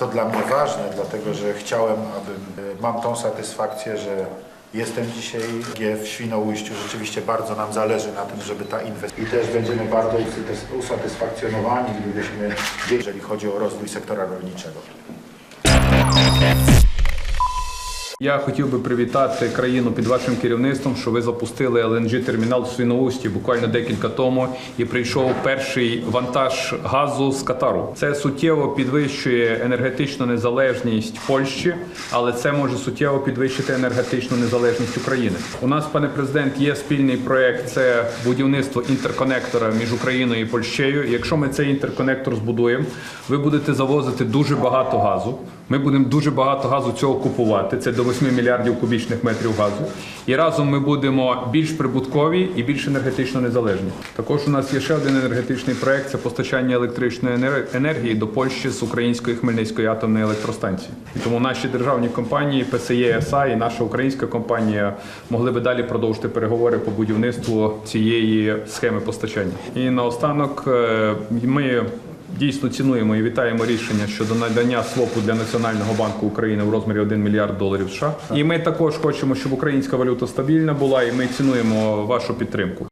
to dla mnie ważne, dlatego że chciałem, aby e, mam tą satysfakcję, że jestem dzisiaj w Świnoujściu. Rzeczywiście bardzo nam zależy na tym, żeby ta inwestycja... I też będziemy bardzo usatys- usatysfakcjonowani, gdybyśmy, jeżeli chodzi o rozwój sektora rolniczego. Я хотів би привітати країну під вашим керівництвом, що ви запустили lng термінал в Свіноусті буквально декілька тому, і прийшов перший вантаж газу з Катару. Це суттєво підвищує енергетичну незалежність Польщі, але це може суттєво підвищити енергетичну незалежність України. У нас, пане президент, є спільний проект. Це будівництво інтерконектора між Україною і Польщею. Якщо ми цей інтерконектор збудуємо, ви будете завозити дуже багато газу. Ми будемо дуже багато газу цього купувати. Це до 8 мільярдів кубічних метрів газу. І разом ми будемо більш прибуткові і більш енергетично незалежні. Також у нас є ще один енергетичний проект це постачання електричної енергії до Польщі з української Хмельницької атомної електростанції. І тому наші державні компанії ПСЄ СА і наша українська компанія могли би далі продовжити переговори по будівництву цієї схеми постачання. І наостанок е, ми Дійсно цінуємо і вітаємо рішення щодо надання свопу для Національного банку України в розмірі 1 мільярд доларів США. І ми також хочемо, щоб українська валюта стабільна була, і ми цінуємо вашу підтримку.